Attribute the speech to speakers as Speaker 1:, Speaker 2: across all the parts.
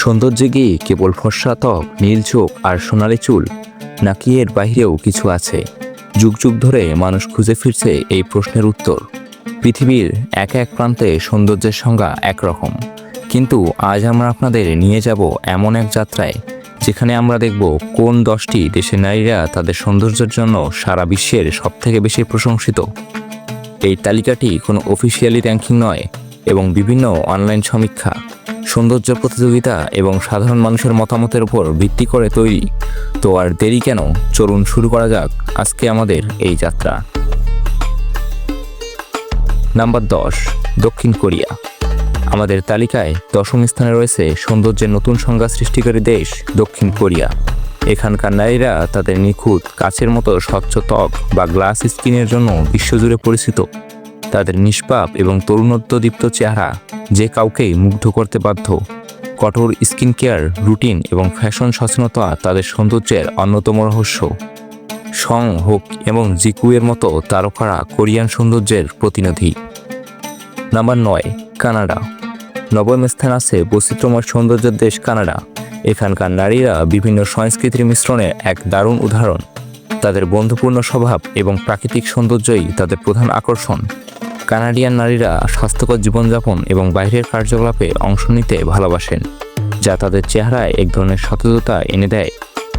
Speaker 1: সৌন্দর্যে গিয়ে কেবল ফর্সা ত্বক, নীল চোখ আর সোনালি চুল, নাকি এর বাহিরেও কিছু আছে? যুগ যুগ ধরে মানুষ খুঁজে ফিরছে এই প্রশ্নের উত্তর। পৃথিবীর এক এক প্রান্তে সৌন্দর্যের সংজ্ঞা একরকম। কিন্তু আজ আমরা আপনাদের নিয়ে যাব এমন এক যাত্রায়, যেখানে আমরা দেখব কোন দশটি দেশের নারীরা তাদের সৌন্দর্যের জন্য সারা বিশ্বের সবথেকে বেশি প্রশংসিত। এই তালিকাটি কোনো অফিসিয়ালি র্যাঙ্কিং নয় এবং বিভিন্ন অনলাইন সমীক্ষা, সৌন্দর্য প্রতিযোগিতা এবং সাধারণ মানুষের মতামতের উপর ভিত্তি করে তৈরি। তো আর দেরি কেন? চলুন শুরু করা যাক আজকে আমাদের এই যাত্রা। নাম্বার দশ, দক্ষিণ কোরিয়া। আমাদের তালিকায় দশম স্থানে রয়েছে সৌন্দর্যের নতুন সংজ্ঞা সৃষ্টিকারী দেশ দক্ষিণ কোরিয়া। এখানকার নারীরা তাদের নিখুঁত, কাচের মতো স্বচ্ছ ত্বক বা গ্লাস স্কিনের জন্য বিশ্বজুড়ে পরিচিত। তাদের নিষ্পাপ এবং তরুণত্বদীপ্ত চেহারা যে কাউকেই মুগ্ধ করতে বাধ্য। কঠোর স্কিন কেয়ার, রুটিন এবং ফ্যাশন সচেতনতা তাদের সৌন্দর্যের অন্যতম রহস্য। সং, হোক এবং জিকুয়ের মতো তারকারা কোরিয়ান সৌন্দর্যের প্রতিনিধি। নাম্বার নয়, কানাডা। নবম স্থান আছে বৈচিত্র্যময় সৌন্দর্যের দেশ কানাডা। এখানকার নারীরা বিভিন্ন সংস্কৃতির মিশ্রণে এক দারুণ উদাহরণ। তাদের বন্ধুপূর্ণ স্বভাব এবং প্রাকৃতিক সৌন্দর্যই তাদের প্রধান আকর্ষণ। কানাডিয়ান নারীরা স্বাস্থ্যকর জীবনযাপন এবং বাইরের কার্যকলাপে অংশ নিতে ভালোবাসেন, যা তাদের চেহারায় এক ধরনের সতেজতা এনে দেয়।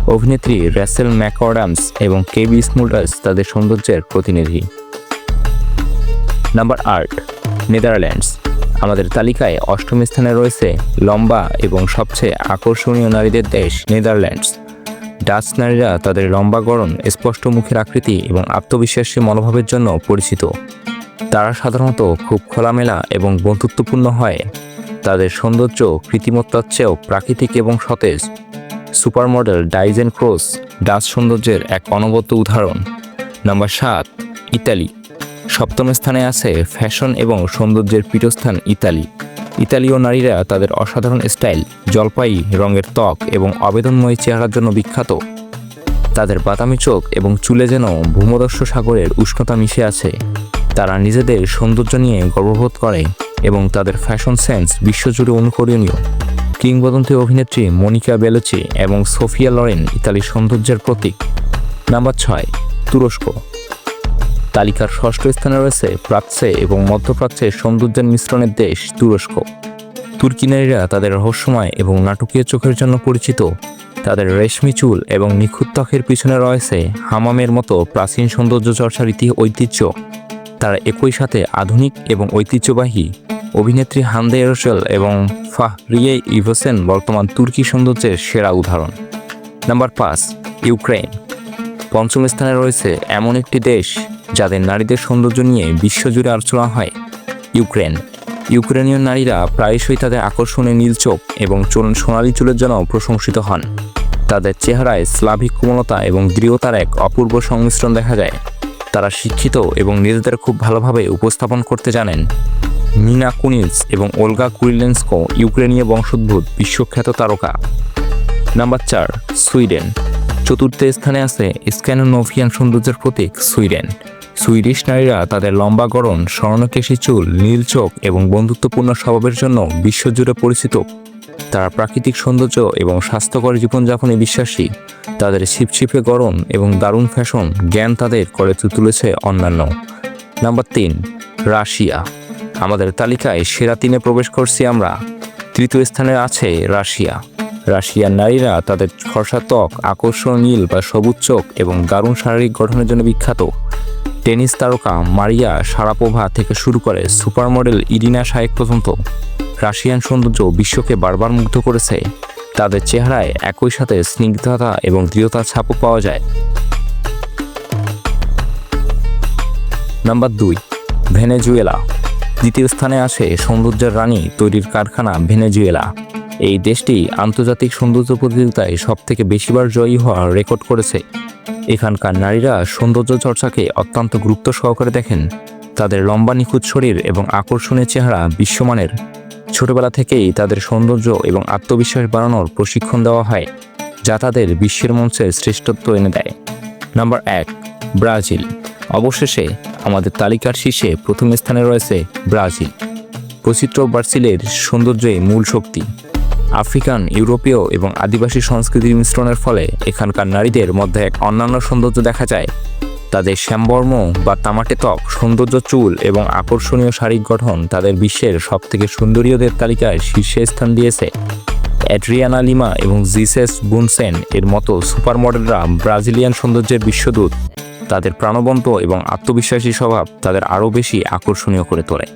Speaker 1: অভিনেত্রী র্যাসেল ম্যাকঅর্ডামস এবং কেবি স্মুল্ডার্স তাদের সৌন্দর্যের প্রতিনিধি। নাম্বার আট, নেদারল্যান্ডস। আমাদের তালিকায় অষ্টম স্থানে রয়েছে লম্বা এবং সবচেয়ে আকর্ষণীয় নারীদের দেশ নেদারল্যান্ডস। ডাচ নারীরা তাদের লম্বা গড়ন, স্পষ্ট মুখের আকৃতি এবং আত্মবিশ্বাসী মনোভাবের জন্য পরিচিত। তারা সাধারণত খুব খোলামেলা এবং বন্ধুত্বপূর্ণ হয়। তাদের সৌন্দর্য কৃত্রিমত্তার চেয়েও প্রাকৃতিক এবং সতেজ। Super model Doutzen Kroes, Dutch সৌন্দর্যের এক অনবদ্য উদাহরণ। নাম্বার সাত, ইতালি। সপ্তম স্থানে আছে ফ্যাশন এবং সৌন্দর্যের পীঠস্থান ইতালি। ইতালীয় নারীরা তাদের অসাধারণ স্টাইল, জলপাই, রঙের ত্বক এবং আবেদনময় চেহারার জন্য বিখ্যাত। তাদের বাদামি চোখ এবং চুলে যেন ভূমদস্য সাগরের উষ্ণতা মিশে আছে। তারা নিজেদের সৌন্দর্য নিয়ে গর্ববোধ করে এবং তাদের ফ্যাশন সেন্স বিশ্বজুড়ে অনুকরণীয়। কিংবদন্তি অভিনেত্রী মনিকা বেলুচি এবং সোফিয়া লরেন ইতালির সৌন্দর্যের প্রতীক। নাম্বার ছয়, তুরস্ক। তালিকার ষষ্ঠ স্থানে রয়েছে প্রাচ্যে এবং মধ্যপ্রাচ্যের সৌন্দর্যের মিশ্রণের দেশ তুরস্ক। তুর্কি নারীরা তাদের রহস্যময় এবং নাটকীয় চোখের জন্য পরিচিত। তাদের রেশমি চুল এবং নিখুঁত ত্বকের পিছনে রয়েছে হামামের মতো প্রাচীন সৌন্দর্য চর্চার ইতি ঐতিহ্য। তারা একই সাথে আধুনিক এবং ঐতিহ্যবাহী। অভিনেত্রী হান্দে এরোসেল এবং ফাহরিয়ে ইভোসেন বর্তমান তুর্কি সৌন্দর্যের সেরা উদাহরণ। নাম্বার পাঁচ ইউক্রেন পঞ্চম স্থানে রয়েছে এমন একটি দেশ যাদের নারীদের সৌন্দর্য নিয়ে বিশ্বজুড়ে আলোচনা হয়, ইউক্রেন। ইউক্রেনীয় নারীরা প্রায়শই তাদের আকর্ষণে নীল চোখ এবং চুল, সোনালি চুলের জন্য প্রশংসিত হন। তাদের চেহারায় স্লাভিক কোমলতা এবং দৃঢ়তার এক অপূর্ব সংমিশ্রণ দেখা যায়। তারা শিক্ষিত এবং নিজেদের খুব ভালোভাবে উপস্থাপন করতে জানেন। মিনা কুনিলস এবং ওলগা কুরিলেন্সকো ইউক্রেনীয় বংশোদ্ভূত বিশ্বখ্যাত তারকা। নাম্বার চার, সুইডেন। চতুর্থ স্থানে আছে স্ক্যানোনোভিয়ান সৌন্দর্যের প্রতীক সুইডেন। সুইডিশ নারীরা তাদের লম্বা গড়ন, স্বর্ণকেশী চুল, নীল চোখ এবং বন্ধুত্বপূর্ণ স্বভাবের জন্য বিশ্বজুড়ে পরিচিত। তারা প্রাকৃতিক সৌন্দর্য এবং স্বাস্থ্যকর জীবনযাপনে বিশ্বাসী। তাদের ছিপছিপে গরম এবং দারুণ ফ্যাশন জ্ঞান তাদের করে তুলেছে অন্যান্য। নাম্বার তিন, রাশিয়া। আমাদের তালিকায় সেরা তিনে প্রবেশ করছি আমরা। তৃতীয় স্থানে আছে রাশিয়া। রাশিয়ার নারীরা তাদের ফর্সা ত্বক আকর্ষণ নীল বা সবুজ চোখ এবং দারুণ শারীরিক গঠনের জন্য বিখ্যাত। টেনিস তারকা মারিয়া সারাপোভা থেকে শুরু করে সুপার মডেল ইরিনা শায়েক পর্যন্ত রাশিয়ান সৌন্দর্য বিশ্বকে বারবার মুগ্ধ করেছে। তাদের চেহারায় একই সাথে স্নিগ্ধতা এবং দৃঢ়তার ছাপও পাওয়া যায়। নাম্বার দুই, ভেনেজুয়েলা। দ্বিতীয় স্থানে আসে সৌন্দর্যের রানী তৈরির কারখানা ভেনেজুয়েলা। এই দেশটি আন্তর্জাতিক সৌন্দর্য প্রতিযোগিতায় সব থেকে বেশিবার জয়ী হওয়ার রেকর্ড করেছে। এখানকার নারীরা সৌন্দর্য চর্চাকে অত্যন্ত গুরুত্ব সহকারে দেখেন। তাদের লম্বা নিখুঁত শরীর এবং আকর্ষণীয় চেহারা বিশ্বমানের। ছোটবেলা থেকেই তাদের সৌন্দর্য এবং আত্মবিশ্বাস বাড়ানোর প্রশিক্ষণ দেওয়া হয়, যা তাদের বিশ্বের মঞ্চে শ্রেষ্ঠত্ব এনে দেয়। নাম্বার এক, ব্রাজিল। অবশেষে আমাদের তালিকার শীর্ষে প্রথম স্থানে রয়েছে ব্রাজিল। বৈচিত্র্য ব্রাজিলের সৌন্দর্যই মূল শক্তি। আফ্রিকান, ইউরোপীয় এবং আদিবাসী সংস্কৃতির মিশ্রণের ফলে এখানকার নারীদের মধ্যে এক অন্যান্য সৌন্দর্য দেখা যায়। তাদের শ্যামবর্ম বা তামাটে ত্বক, সৌন্দর্য চুল এবং আকর্ষণীয় শারীরিক গঠন তাদের বিশ্বের সবথেকে সুন্দরীয়দের তালিকায় শীর্ষে স্থান দিয়েছে। অ্যাড্রিয়ানা লিমা এবং জিসেস বুনসেন এর মতো সুপার মডেলরা ব্রাজিলিয়ান সৌন্দর্যের বিশ্বদূত। তাদের প্রাণবন্ত এবং আত্মবিশ্বাসী স্বভাব তাদের আরও বেশি আকর্ষণীয় করে তোলে।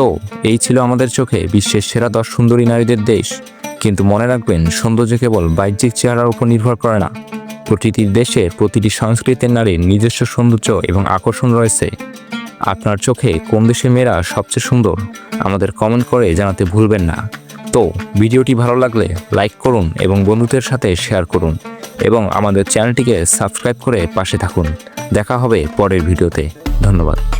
Speaker 1: তো, এই ছিল আমাদের চোখে বিশ্বের সেরা দশ সুন্দরী নারীদের দেশ। কিন্তু মনে রাখবেন, সৌন্দর্য কেবল বাহ্যিক চেহারার উপর নির্ভর করে না। প্রতিটি দেশে প্রতিটি সংস্কৃতির নারীর নিজস্ব সৌন্দর্য এবং আকর্ষণ রয়েছে। আপনার চোখে কোন দেশের মেয়েরা সবচেয়ে সুন্দর, আমাদের কমেন্ট করে জানাতে ভুলবেন না। তো, ভিডিওটি ভালো লাগলে লাইক করুন এবং বন্ধুদের সাথে শেয়ার করুন এবং আমাদের চ্যানেলটিকে সাবস্ক্রাইব করে পাশে থাকুন। দেখা হবে পরের ভিডিওতে। ধন্যবাদ।